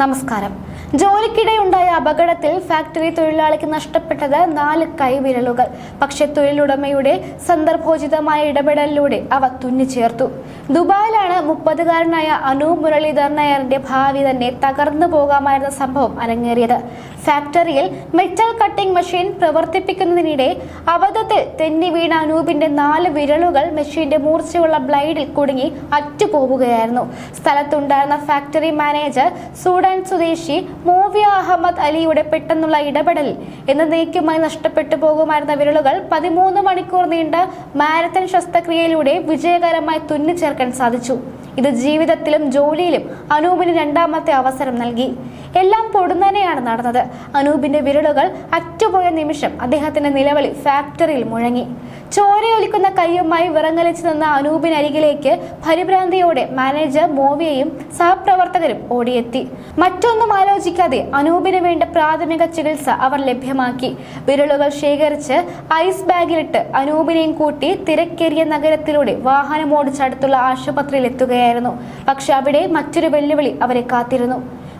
നമസ്കാരം. ജോലിക്കിടെയുണ്ടായ അപകടത്തിൽ ഫാക്ടറി തൊഴിലാളിക്ക് നഷ്ടപ്പെട്ടത് നാല് കൈവിരലുകൾ. പക്ഷെ തൊഴിലുടമയുടെ സന്ദർഭോചിതമായ ഇടപെടലിലൂടെ അവ തുന്നിച്ചേർത്തു. ദുബായിലാണ് മുപ്പതുകാരനായ അനൂപ് മുരളീധർ നായറിന്റെ ഭാവി തന്നെ തകർന്നു പോകാമായിരുന്ന സംഭവം അരങ്ങേറിയത്. ഫാക്ടറിയിൽ മെറ്റൽ കട്ടിംഗ് മെഷീൻ പ്രവർത്തിപ്പിക്കുന്നതിനിടെ അബദ്ധത്തിൽ തെന്നി വീണ അനൂപിന്റെ നാല് വിരലുകൾ മെഷീന്റെ മൂർച്ചയുള്ള ബ്ലൈഡിൽ കുടുങ്ങി അറ്റുപോവുകയായിരുന്നു സ്ഥലത്തുണ്ടായിരുന്ന ഫാക്ടറി മാനേജർ സൂഡാൻ സ്വദേശി മോവിയ അഹമ്മദ് അലിയുടെ പെട്ടെന്നുള്ള ഇടപെടലിൽ എന്നേക്കുമായി നഷ്ടപ്പെട്ടു പോകുമായിരുന്ന വിരലുകൾ പതിമൂന്ന് മണിക്കൂർ നീണ്ട മാരത്തൺ ശസ്ത്രക്രിയയിലൂടെ വിജയകരമായി തുന്നിച്ചേർക്കാൻ സാധിച്ചു. ഇത് ജീവിതത്തിലും ജോലിയിലും അനൂപിന് രണ്ടാമത്തെ അവസരം നൽകി. എല്ലാം പൊടുന്നനെയാണ് നടന്നത്. അനൂപിന്റെ വിരലുകൾ അറ്റുപോയ നിമിഷം അദ്ദേഹത്തിന്റെ നിലവിളി ഫാക്ടറിയിൽ മുഴങ്ങി. ചോരയൊലിക്കുന്ന കൈയുമായി വിറങ്ങലിച്ചു നിന്ന അനൂപിനരികിലേക്ക് പരിഭ്രാന്തിയോടെ മാനേജർ മോവിയയും സഹപ്രവർത്തകരും ഓടിയെത്തി. മറ്റൊന്നും ആലോചിക്കാതെ അനൂപിന് വേണ്ട പ്രാഥമിക ചികിത്സ അവർ ലഭ്യമാക്കി. വിരലുകൾ ശേഖരിച്ച് ഐസ് ബാഗിലിട്ട് അനൂപിനെയും കൂട്ടി തിരക്കേറിയ നഗരത്തിലൂടെ വാഹനമോടിച്ചടുത്തുള്ള ആശുപത്രിയിൽ എത്തുകയായിരുന്നു പക്ഷെ അവിടെ മറ്റൊരു വെല്ലുവിളി അവരെ കാത്തിരുന്നു.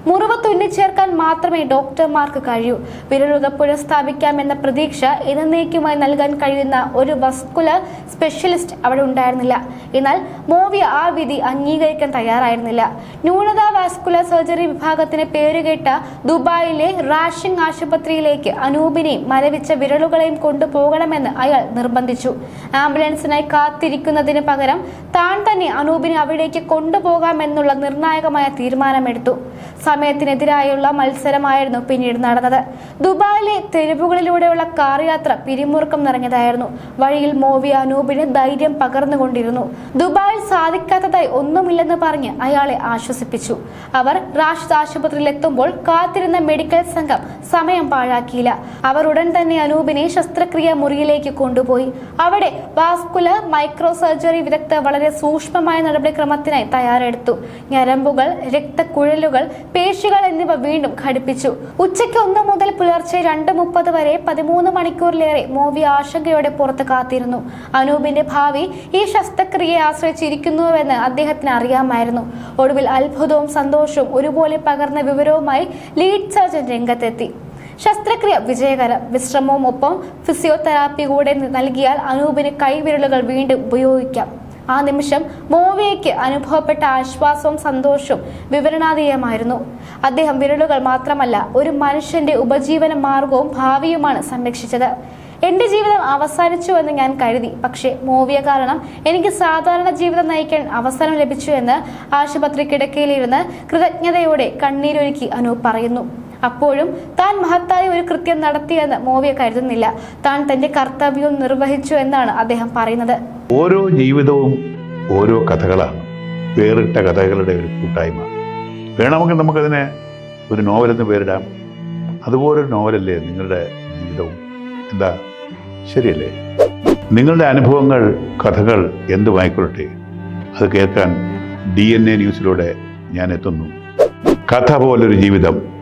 മുറിവ് തുന്നിച്ചേർക്കാൻ മാത്രമേ ഡോക്ടർമാർക്ക് കഴിയൂ. വിരലുതപ്പുഴ സ്ഥാപിക്കാമെന്ന പ്രതീക്ഷ എന്നേക്കുമായി നൽകാൻ കഴിയുന്ന ഒരു വസ്കുലർ സ്പെഷ്യലിസ്റ്റ് അവിടെ ഉണ്ടായിരുന്നില്ല. എന്നാൽ മോവിയ ആ വിധി അംഗീകരിക്കാൻ തയ്യാറായിരുന്നില്ല. ന്യൂനത വാസ്കുലർ സർജറി വിഭാഗത്തിന് പേരുകേട്ട ദുബായിലെ റാഷിംഗ് ആശുപത്രിയിലേക്ക് അനൂപിനെയും മരവിച്ച വിരലുകളെയും കൊണ്ടുപോകണമെന്ന് അയാൾ നിർബന്ധിച്ചു. ആംബുലൻസിനായി കാത്തിരിക്കുന്നതിന് പകരം താൻ തന്നെ അനൂപിനെ അവിടേക്ക് കൊണ്ടുപോകാമെന്നുള്ള നിർണായകമായ തീരുമാനമെടുത്തു. സമയത്തിനെതിരായുള്ള മത്സരമായിരുന്നു പിന്നീട് നടന്നത്. ദുബായിലെ തെരുവുകളിലൂടെയുള്ള കാർ യാത്ര പിരിമുറുക്കം നിറഞ്ഞതായിരുന്നു. വഴിയിൽ മോവി അനൂപിന് ധൈര്യം പകർന്നുകൊണ്ടിരുന്നു. ദുബായിൽ സാധിക്കാത്തതായി ഒന്നുമില്ലെന്ന് പറഞ്ഞ് അയാളെ ആശ്വസിപ്പിച്ചു. അവർ റാഷിദ് ആശുപത്രിയിൽ എത്തുമ്പോൾ കാത്തിരുന്ന മെഡിക്കൽ സംഘം സമയം പാഴാക്കിയില്ല. അവർ ഉടൻ തന്നെ അനൂപിനെ ശസ്ത്രക്രിയ മുറിയിലേക്ക് കൊണ്ടുപോയി. അവിടെ വാസ്കുലർ മൈക്രോ സർജറി വിദഗ്ധർ വളരെ സൂക്ഷ്മമായ നടപടിക്രമത്തിനായി തയ്യാറെടുത്തു. ഞരമ്പുകൾ രക്തക്കുഴലുകൾ പേശികൾ എന്നിവ വീണ്ടും ഘടിപ്പിച്ചു. ഉച്ചയ്ക്ക് ഒന്ന് മുതൽ പുലർച്ചെ രണ്ട് മുപ്പത് വരെ പതിമൂന്ന് മണിക്കൂറിലേറെ മോവി ആശങ്കയോടെ പുറത്ത് കാത്തിരുന്നു. അനൂപിന്റെ ഭാവി ഈ ശസ്ത്രക്രിയയെ ആശ്രയിച്ചിരിക്കുന്നുവെന്ന് അദ്ദേഹത്തിന് അറിയാമായിരുന്നു. ഒടുവിൽ അത്ഭുതവും സന്തോഷവും ഒരുപോലെ പകർന്ന വിവരവുമായി ലീഡ് സർജൻ രംഗത്തെത്തി. ശസ്ത്രക്രിയ വിജയകരം. വിശ്രമവും ഒപ്പം ഫിസിയോതെറാപ്പി കൂടെ നൽകിയാൽ അനൂപിന് കൈവിരലുകൾ വീണ്ടും ഉപയോഗിക്കാം. ആ നിമിഷം മോവിയയ്ക്ക് അനുഭവപ്പെട്ട ആശ്വാസവും സന്തോഷവും വിവരണാതീയമായിരുന്നു. അദ്ദേഹം വിരലുകൾ മാത്രമല്ല ഒരു മനുഷ്യന്റെ ഉപജീവന മാർഗവും ഭാവിയുമാണ് സംരക്ഷിച്ചത്. എന്റെ ജീവിതം അവസാനിച്ചു എന്ന് ഞാൻ കരുതി പക്ഷേ മോവിയ കാരണം എനിക്ക് സാധാരണ ജീവിതം നയിക്കാൻ അവസരം ലഭിച്ചു എന്ന് ആശുപത്രി കിടക്കയിലിരുന്ന് കൃതജ്ഞതയോടെ കണ്ണീരൊരുക്കി അനു പറയുന്നു. അപ്പോഴും താൻ മഹത്തായ ഒരു കൃത്യം നടത്തിയെന്ന് മോവിയ കരുതുന്നില്ല. താൻ തന്റെ കർത്തവ്യവും നിർവഹിച്ചു എന്നാണ് അദ്ദേഹം പറയുന്നത്. ഓരോ ജീവിതവും ഓരോ കഥകളാണ്. വേറിട്ട കഥകളുടെ ഒരു കൂട്ടായ്മ. വേണമെങ്കിൽ നമുക്കതിനെ ഒരു നോവലെന്ന് പേരിടാം. അതുപോലൊരു നോവലല്ലേ നിങ്ങളുടെ ജീവിതവും? എന്താ? ശരിയല്ലേ? നിങ്ങളുടെ അനുഭവങ്ങൾ കഥകൾ എന്തുമായിക്കൊള്ളട്ടെ അത് കേൾക്കാൻ ഡി എൻ എ ന്യൂസിലൂടെ ഞാൻ എത്തുന്നു. കഥ പോലൊരു ജീവിതം.